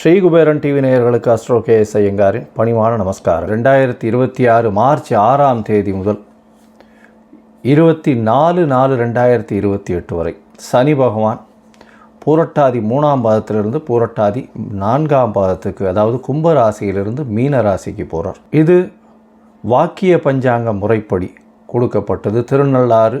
ஸ்ரீகுபேரன் TV நேயர்களுக்கு astro K S ஐயங்காரின் பணிவான நமஸ்காரம். ரெண்டாயிரத்தி இருபத்தி ஆறு மார்ச் ஆறாம் தேதி முதல் இருபத்தி நாலு நாலு ரெண்டாயிரத்தி இருபத்தி எட்டு வரை சனி பகவான் பூரட்டாதி மூணாம் பாதத்திலிருந்து பூரட்டாதி நான்காம் பாதத்துக்கு அதாவது கும்ப ராசியிலிருந்து மீன ராசிக்கு போகிறார் இது வாக்கிய பஞ்சாங்க முறைப்படி கொடுக்கப்பட்டது. திருநள்ளாறு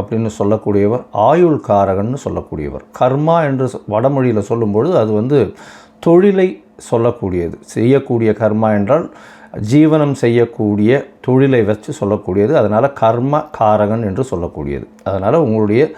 அப்படின்னு சொல்லக்கூடியவர் ஆயுள் காரகன்னு சொல்லக்கூடியவர். கர்மா என்று சொ- வடமொழியில் சொல்லும்பொழுது அது வந்து தொழிலை சொல்லக்கூடியது. செய்யக்கூடிய கர்மா என்றால் ஜீவனம் செய்யக்கூடிய தொழிலை வச்சு சொல்லக்கூடியது. அதனால் கர்ம காரகன் என்று சொல்லக்கூடியது. அதனால் உங்களுடைய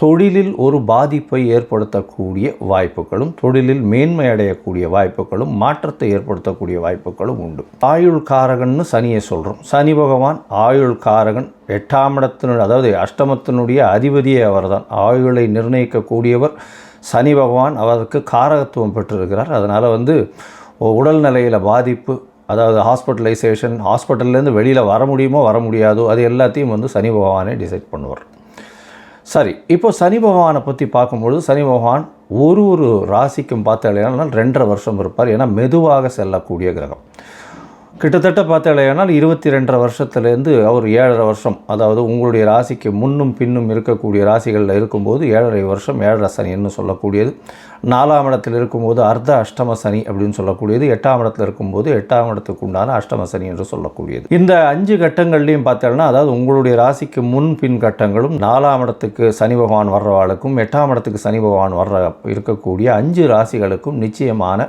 தொழிலில் ஒரு பாதிப்பை ஏற்படுத்தக்கூடிய வாய்ப்புகளும் தொழிலில் மேன்மை அடையக்கூடிய வாய்ப்புகளும் மாற்றத்தை ஏற்படுத்தக்கூடிய வாய்ப்புகளும் உண்டு. ஆயுள் காரகன்னு சனியை சொல்கிறோம் சனி பகவான் ஆயுள் காரகன் எட்டாம் இடத்தினுடைய அதாவது அஷ்டமத்தினுடைய அதிபதியே அவர்தான். ஆயுளை நிர்ணயிக்கக்கூடியவர் சனி பகவான் அவருக்கு காரகத்துவம் பெற்றிருக்கிறார். அதனால் வந்து உடல் நிலையில் பாதிப்பு அதாவது ஹாஸ்பிட்டலைசேஷன் ஹாஸ்பிட்டல்லேருந்து வெளியில் வர முடியுமோ வர முடியாதோ அது எல்லாத்தையும் வந்து சனி பகவானே டிசைட் பண்ணுவார். சரி இப்போ சனி பகவானை பற்றி பார்க்கும்பொழுது சனி பகவான் ஒரு ஒரு ராசிக்கும் பார்த்தாலேனால் ரெண்டரை வருஷம் இருப்பார். ஏன்னா மெதுவாக செல்லக்கூடிய கிரகம். கிட்டத்தட்ட பார்த்தாலேயானால் இருபத்தி ரெண்டரை வருஷத்துலேருந்து அவர் ஏழரை வருஷம் அதாவது உங்களுடைய ராசிக்கு முன்னும் பின்னும் இருக்கக்கூடிய ராசிகளில் இருக்கும்போது ஏழரை வருஷம் ஏழரை சனின்னு சொல்லக்கூடியது. நாலாம் இடத்தில் இருக்கும்போது அர்த்த அஷ்டம சனி அப்படின்னு சொல்லக்கூடியது. எட்டாம் இடத்தில் இருக்கும்போது எட்டாம் இடத்துக்கு உண்டான அஷ்டம சனி என்று சொல்லக்கூடியது. இந்த அஞ்சு கட்டங்கள்லையும் பார்த்தோம்னா அதாவது உங்களுடைய ராசிக்கு முன் பின் கட்டங்களும் நாலாம் இடத்துக்கு சனி பகவான் வர்றவாளுக்கும் எட்டாம் இடத்துக்கு சனி பகவான் வர்ற இருக்கக்கூடிய அஞ்சு ராசிகளுக்கும் நிச்சயமான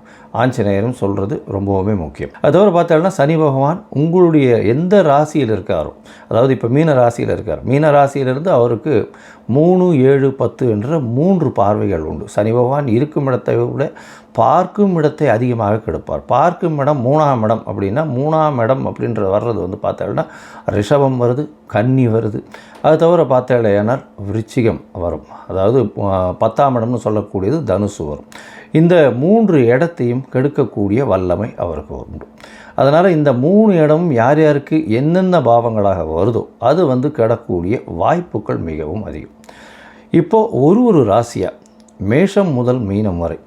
ஆஞ்சநேயரும் சொல்கிறது ரொம்பவுமே முக்கியம். அது தவிர பார்த்தோம்னா சனி பகவான் உங்களுடைய எந்த ராசியில் இருக்காரோ அதாவது இப்போ மீன ராசியில் இருக்கார். மீன ராசியிலிருந்து அவருக்கு மூணு ஏழு பத்து என்ற மூன்று பார்வைகள் உண்டு. சனி பகவான் இருக்கும் இடத்தை விட பார்க்கும் இடத்தை அதிகமாக கெடுப்பார். பார்க்கும் இடம் மூணாம் இடம் அப்படின்னா மூணாம் இடம் அப்படின்ற வர்றது வந்து பார்த்தாங்கன்னா ரிஷபம் வருது கன்னி வருது. அது தவிர பார்த்தேனால் விருச்சிகம் வரும். அதாவது பத்தாம் இடம்னு சொல்லக்கூடியது தனுசு வரும். இந்த மூன்று இடத்தையும் கெடுக்கக்கூடிய வல்லமை அவருக்கு உண்டு. அதனால் இந்த மூணு இடமும் யார் யாருக்கு என்னென்ன பாவங்களாக வருதோ அது வந்து கெடக்கூடிய வாய்ப்புகள் மிகவும் அதிகம். இப்போது ஒரு ஒரு ராசியாக மேஷம் முதல் மீனம் வரை.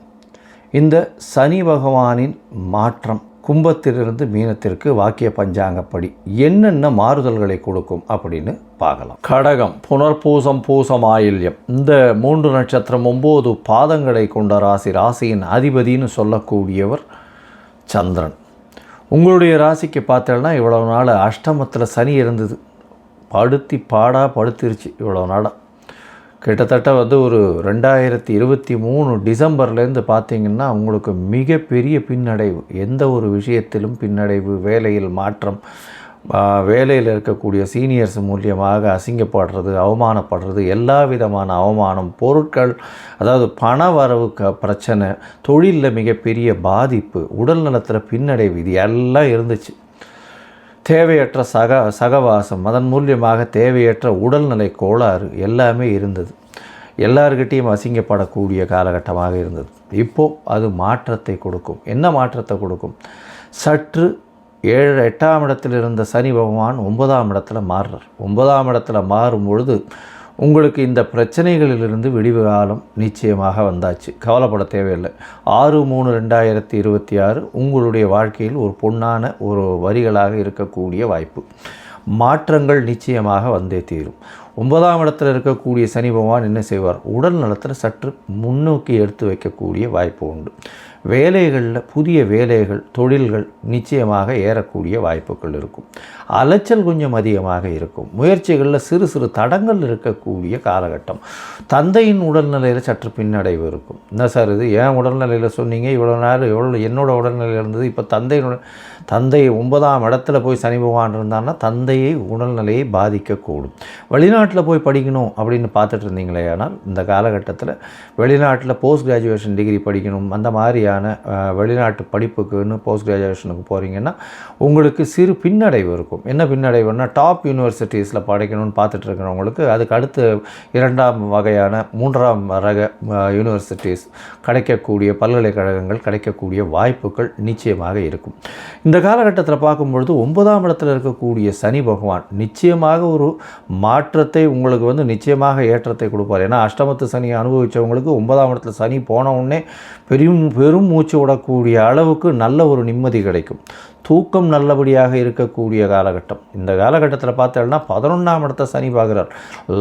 இந்த சனி பகவானின் மாற்றம் கும்பத்திலிருந்து மீனத்திற்கு வாக்கிய பஞ்சாங்கப்படி என்னென்ன மாறுதல்களை கொடுக்கும் அப்படின்னு பார்க்கலாம். கடகம் புனர்பூசம் பூசம் ஆயில்யம் இந்த மூன்று நட்சத்திரம் ஒம்பது பாதங்களை கொண்ட ராசி ராசியின் அதிபதின்னு சொல்லக்கூடியவர் சந்திரன். உங்களுடைய ராசிக்கு பார்த்தேன்னா இவ்வளவு நாள் அஷ்டமத்தில் சனி இருந்தது. படுத்தி பாடாக படுத்திருச்சு. இவ்வளோ நாளாக கிட்டத்தட்ட வந்து ஒரு ரெண்டாயிரத்தி இருபத்தி மூணு டிசம்பர்லேருந்து பார்த்தீங்கன்னா உங்களுக்கு மிகப்பெரிய பின்னடைவு எந்த ஒரு விஷயத்திலும் பின்னடைவு வேலையில் மாற்றம் வேலையில் இருக்கக்கூடிய சீனியர்ஸ் மூலியமாக அசிங்கப்படுறது அவமானப்படுறது எல்லா விதமான அவமானம் பொருட்கள் அதாவது பண வரவு க பிரச்சனை தொழிலில் மிகப்பெரிய பாதிப்பு உடல் நலத்தில் பின்னடைவு இது எல்லாம் இருந்துச்சு. தேவையற்ற சக சகவாசம் அதன் மூலியமாக தேவையற்ற உடல்நிலை கோளாறு எல்லாமே இருந்தது. எல்லார்கிட்டேயும் அசிங்கப்படக்கூடிய காலகட்டமாக இருந்தது. இப்போது அது மாற்றத்தை கொடுக்கும். என்ன மாற்றத்தை கொடுக்கும்? சற்று ஏழு எட்டாம் இடத்தில் இருந்த சனி பகவான் ஒன்பதாம் இடத்துல மாறுறார். ஒன்பதாம் இடத்துல மாறும் பொழுது உங்களுக்கு இந்த பிரச்சனைகளிலிருந்து விடிவு காலம் நிச்சயமாக வந்தாச்சு. கவலைப்பட தேவையில்லை. ஆறு மூணு ரெண்டாயிரத்தி இருபத்தி ஆறு உங்களுடைய வாழ்க்கையில் ஒரு பொன்னான ஒரு வரிகளாக இருக்கக்கூடிய வாய்ப்பு. மாற்றங்கள் நிச்சயமாக வந்தே தீரும். ஒன்பதாம் இடத்துல இருக்கக்கூடிய சனி பகவான் என்ன செய்வார்? உடல் நலத்தில் சற்று முன்னோக்கி எடுத்து வைக்கக்கூடிய வாய்ப்பு உண்டு. வேலைகளில் புதிய வேலைகள் தொழில்கள் நிச்சயமாக ஏறக்கூடிய வாய்ப்புகள் இருக்கும். அலைச்சல் கொஞ்சம் அதிகமாக இருக்கும். முயற்சிகளில் சிறு சிறு தடங்கள் இருக்கக்கூடிய காலகட்டம். தந்தையின் உடல்நிலையில் சற்று பின்னடைவு இருக்கும். என்ன சார் இது? ஏன் உடல்நிலையில் சொன்னீங்க? இவ்வளோ நேரம் எவ்வளோ என்னோட உடல்நிலை இருந்தது. இப்போ தந்தையினுடைய தந்தை ஒன்பதாம் இடத்துல போய் சனி பகவான் இருந்தான்னா தந்தையை உடல்நிலையை பாதிக்கக்கூடும். வெளிநாட்டில் போய் படிக்கணும் அப்படின்னு பார்த்துட்டு இருந்தீங்களே ஆனால் இந்த காலகட்டத்தில் வெளிநாட்டில் போஸ்ட் கிராஜுவேஷன் டிகிரி படிக்கணும். அந்த மாதிரியான மாதிரியான வெளிநாட்டு படிப்புக்குன்னு போஸ்ட் கிராஜுவேஷனுக்கு போகிறீங்கன்னா உங்களுக்கு சிறு பின்னடைவு இருக்கும். என்ன பின்னடைவுன்னா டாப் யூனிவர்சிட்டிஸில் படிக்கணும்னு பார்த்துட்டு இருக்கிறவங்களுக்கு அதுக்கு அடுத்து இரண்டாம் வகையான மூன்றாம் ரக யூனிவர்சிட்டிஸ் கிடைக்கக்கூடிய பல்கலைக்கழகங்கள் கிடைக்கக்கூடிய வாய்ப்புகள் நிச்சயமாக இருக்கும். இந்த காலகட்டத்தில் பார்க்கும்பொழுது ஒன்பதாம் இடத்தில் இருக்கக்கூடிய சனி பகவான் நிச்சயமாக ஒரு மாற்றத்தை உங்களுக்கு வந்து நிச்சயமாக ஏற்றத்தை கொடுப்பார். ஏன்னா அஷ்டமத்து சனி அனுபவித்தவங்களுக்கு ஒன்பதாம் இடத்துல சனி போன உடனே பெரும் பெரும் மூச்சு விடக்கூடிய அளவுக்கு நல்ல ஒரு நிம்மதி கிடைக்கும். தூக்கம் நல்லபடியாக இருக்கக்கூடிய காலகட்டம். இந்த காலகட்டத்தில் பார்த்தோம்னா பதினொன்றாம் இடத்த சனி பார்க்குறார்.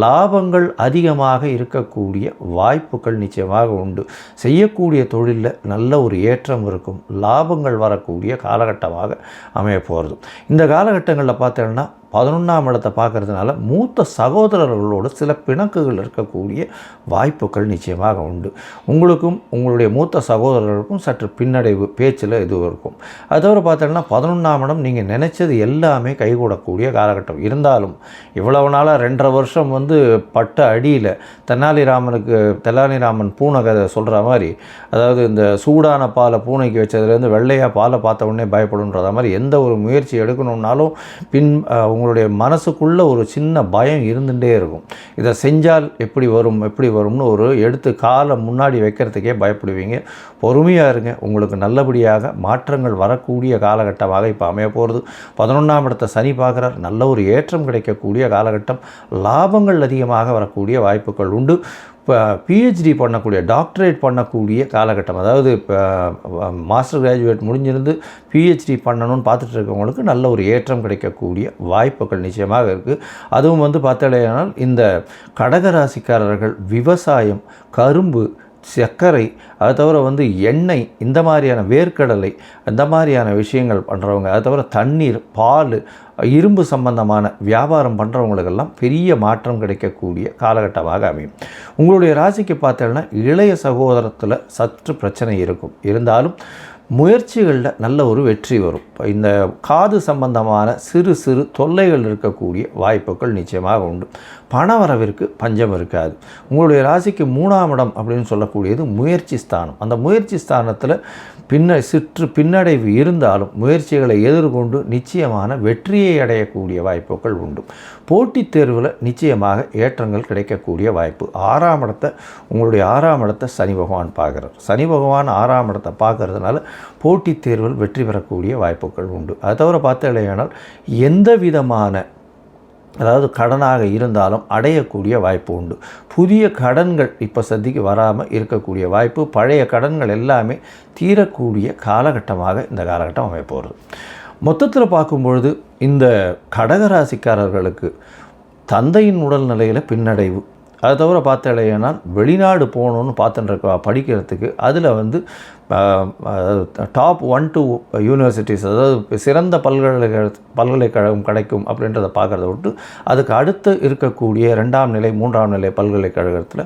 லாபங்கள் அதிகமாக இருக்கக்கூடிய வாய்ப்புகள் நிச்சயமாக உண்டு. செய்யக்கூடிய தொழிலில் நல்ல ஒரு ஏற்றம் இருக்கும். லாபங்கள் வரக்கூடிய காலகட்டமாக அமைய போகிறது இந்த காலகட்டங்களில் பார்த்தோம்னா பதினொன்றாம் இடத்தை பார்க்குறதுனால மூத்த சகோதரர்களோடு சில பிணக்குகள் இருக்கக்கூடிய வாய்ப்புகள் நிச்சயமாக உண்டு. உங்களுக்கும் உங்களுடைய மூத்த சகோதரர்களுக்கும் சற்று பின்னடைவு பேச்சில் இது இருக்கும். அது தவிர பார்த்தோம்னா பதினொன்றாம் இடம் நீங்கள் நினச்சது எல்லாமே கைகூடக்கூடிய காலகட்டம். இருந்தாலும் இவ்வளவு நாளாக ரெண்டரை வருஷம் வந்து பட்ட அடியில் தெனாலிராமனுக்கு தெனாலிராமன் பூனை கதை சொல்கிற மாதிரி அதாவது இந்த சூடான பாலை பூனைக்கு வச்சதுலேருந்து வெள்ளையாக பாலை பார்த்த உடனே பயப்படுன்றத மாதிரி எந்த ஒரு முயற்சி எடுக்கணும்னாலும் பின் உங்களுடைய மனசுக்குள்ளே ஒரு சின்ன பயம் இருந்துகிட்டே இருக்கும். இதை செஞ்சால் எப்படி வரும் எப்படி வரும்னு ஒரு எடுத்து காலை முன்னாடி வைக்கிறதுக்கே பயப்படுவீங்க. பொறுமையாக இருங்க. உங்களுக்கு நல்லபடியாக மாற்றங்கள் வரக்கூடிய காலகட்டம் காலகட்டமாக இப்போ அமைய போகிறது பதினொன்றாம் இடத்த சனி பார்க்குறார். நல்ல ஒரு ஏற்றம் கிடைக்கக்கூடிய காலகட்டம். லாபங்கள் அதிகமாக வரக்கூடிய வாய்ப்புகள் உண்டு. இப்போ பிஹெச்டி பண்ணக்கூடிய டாக்டரேட் பண்ணக்கூடிய காலகட்டம். அதாவது இப்போ மாஸ்டர் கிராஜுவேட் முடிஞ்சிருந்து பிஹெச்டி பண்ணணும்னு பார்த்துட்டு இருக்கவங்களுக்கு நல்ல ஒரு ஏற்றம் கிடைக்கக்கூடிய வாய்ப்புகள் நிச்சயமாக இருக்குது அதுவும் வந்து பார்த்தாலேயானால் இந்த கடகராசிக்காரர்கள் விவசாயம் கரும்பு சர்க்கரை அது தவிர வந்து எண்ணெய் இந்த மாதிரியான வேர்க்கடலை இந்த மாதிரியான விஷயங்கள் பண்ணுறவங்க அது தவிர தண்ணீர் பால் இரும்பு சம்பந்தமான வியாபாரம் பண்ணுறவங்களுக்கெல்லாம் பெரிய மாற்றம் கிடைக்கக்கூடிய காலகட்டமாக அமையும். உங்களுடைய ராசிக்கு பார்த்தோன்னா இளைய சகோதரத்தில் சற்று பிரச்சனை இருக்கும். இருந்தாலும் முயற்சிகளில் நல்ல ஒரு வெற்றி வரும். இந்த காது சம்பந்தமான சிறு சிறு தொல்லைகள் இருக்கக்கூடிய வாய்ப்புகள் நிச்சயமாக உண்டு. பண வரவிற்கு பஞ்சம் இருக்காது. உங்களுடைய ராசிக்கு மூணாம் இடம் அப்படின்னு சொல்லக்கூடியது முயற்சி ஸ்தானம். அந்த முயற்சி ஸ்தானத்தில் பின்ன சிற்று பின்னடைவு இருந்தாலும் முயற்சிகளை எதிர்கொண்டு நிச்சயமான வெற்றியை அடையக்கூடிய வாய்ப்புகள் உண்டு. போட்டித் தேர்வில் நிச்சயமாக ஏற்றங்கள் கிடைக்கக்கூடிய வாய்ப்பு. ஆறாம் இடத்தை உங்களுடைய ஆறாம் இடத்தை சனி பகவான் பார்க்குறார். சனி பகவான் ஆறாம் இடத்தை பார்க்கறதுனால போட்டித் தேர்வில் வெற்றி பெறக்கூடிய வாய்ப்புகள் உண்டு. அது தவிர பார்த்தீங்களேனால் எந்த விதமான அதாவது கடனாக இருந்தாலும் அடையக்கூடிய வாய்ப்பு உண்டு. புதிய கடன்கள் இப்போ சந்திக்கு வராமல் இருக்கக்கூடிய வாய்ப்பு பழைய கடன்கள் எல்லாமே தீரக்கூடிய காலகட்டமாக இந்த காலகட்டம் அமைய போகிறது மொத்தத்தில் பார்க்கும்பொழுது இந்த கடகராசிக்காரர்களுக்கு தந்தையின் உடல் நிலையில் பின்னடைவு. அதை தவிர பார்த்தாலேனால் வெளிநாடு போகணுன்னு பார்த்துட்டு இருக்கா படிக்கிறதுக்கு அதில் வந்து டாப் ஒன் டூ யூனிவர்சிட்டிஸ் அதாவது சிறந்த பல்கலைக்கழக பல்கலைக்கழகம் கிடைக்கும் அப்படின்றத பார்க்குறத விட்டு அதுக்கு அடுத்து இருக்கக்கூடிய ரெண்டாம் நிலை மூன்றாம் நிலை பல்கலைக்கழகத்தில்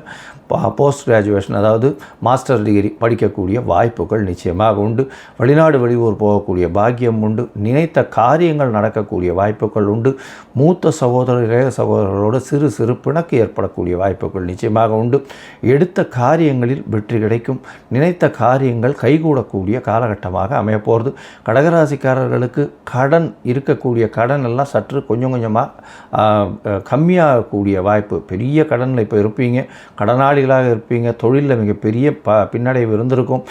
போஸ்ட் கிராஜுவேஷன் அதாவது மாஸ்டர் டிகிரி படிக்கக்கூடிய வாய்ப்புகள் நிச்சயமாக உண்டு. வெளிநாடு வெளியூர் போகக்கூடிய பாக்கியம் உண்டு. நினைத்த காரியங்கள் நடக்கக்கூடிய வாய்ப்புகள் உண்டு. மூத்த சகோதர சகோதரர்களோடு சிறு சிறு பிணக்கு ஏற்படக்கூடிய வாய்ப்புகள் நிச்சயமாக உண்டு. எடுத்த காரியங்களில் வெற்றி கிடைக்கும். நினைத்த காரியங்கள் கைகூடக்கூடிய காலகட்டமாக அமைய போகிறது கடகராசிக்காரர்களுக்கு கடன் இருக்கக்கூடிய கடன் எல்லாம் சற்று கொஞ்சம் கொஞ்சமாக கம்மியாகக்கூடிய வாய்ப்பு. பெரிய கடனில் இப்போ இருப்பீங்க. கடனாளிகளாக இருப்பீங்க. தொழிலில் மிகப்பெரிய ப பின்னடைவு இருந்திருக்கும்.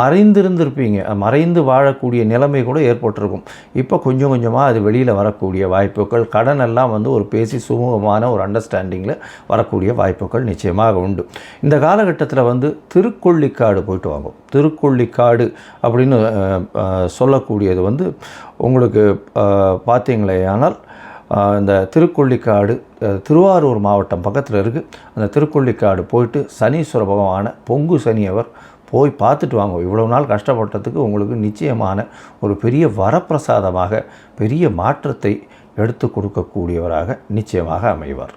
மறைந்திருந்திருப்பீங்க. மறைந்து வாழக்கூடிய நிலைமை கூட ஏற்பட்டிருக்கும். இப்போ கொஞ்சம் கொஞ்சமாக அது வெளியில் வரக்கூடிய வாய்ப்புகள் கடன் எல்லாம் வந்து ஒரு பேசி சுமூகமான ஒரு அண்டர்ஸ்டாண்டிங்கில் வரக்கூடிய வாய்ப்புகள் நிச்சயமாக உண்டு. இந்த காலகட்டத்தில் வந்து திருக்கொள்ளிக்காடு போயிட்டு வாங்கும் திருக்கொள்ளிக்காடு அப்படின்னு சொல்லக்கூடியது வந்து உங்களுக்கு பார்த்தீங்களேயானால் பார்த்தீங்களே ஆனால் இந்த திருக்கொள்ளிக்காடு திருவாரூர் மாவட்டம் பக்கத்தில் இருக்குது அந்த திருக்கொள்ளிக்காடு போயிட்டு சனீஸ்வர பகவான பொங்கு சனியவர் போய் பார்த்துட்டு வாங்க. இவ்வளோ நாள் கஷ்டப்பட்டதுக்கு உங்களுக்கு நிச்சயமான ஒரு பெரிய வரப்பிரசாதமாக பெரிய மாற்றத்தை எடுத்து கொடுக்கக்கூடியவராக நிச்சயமாக அமைவார்.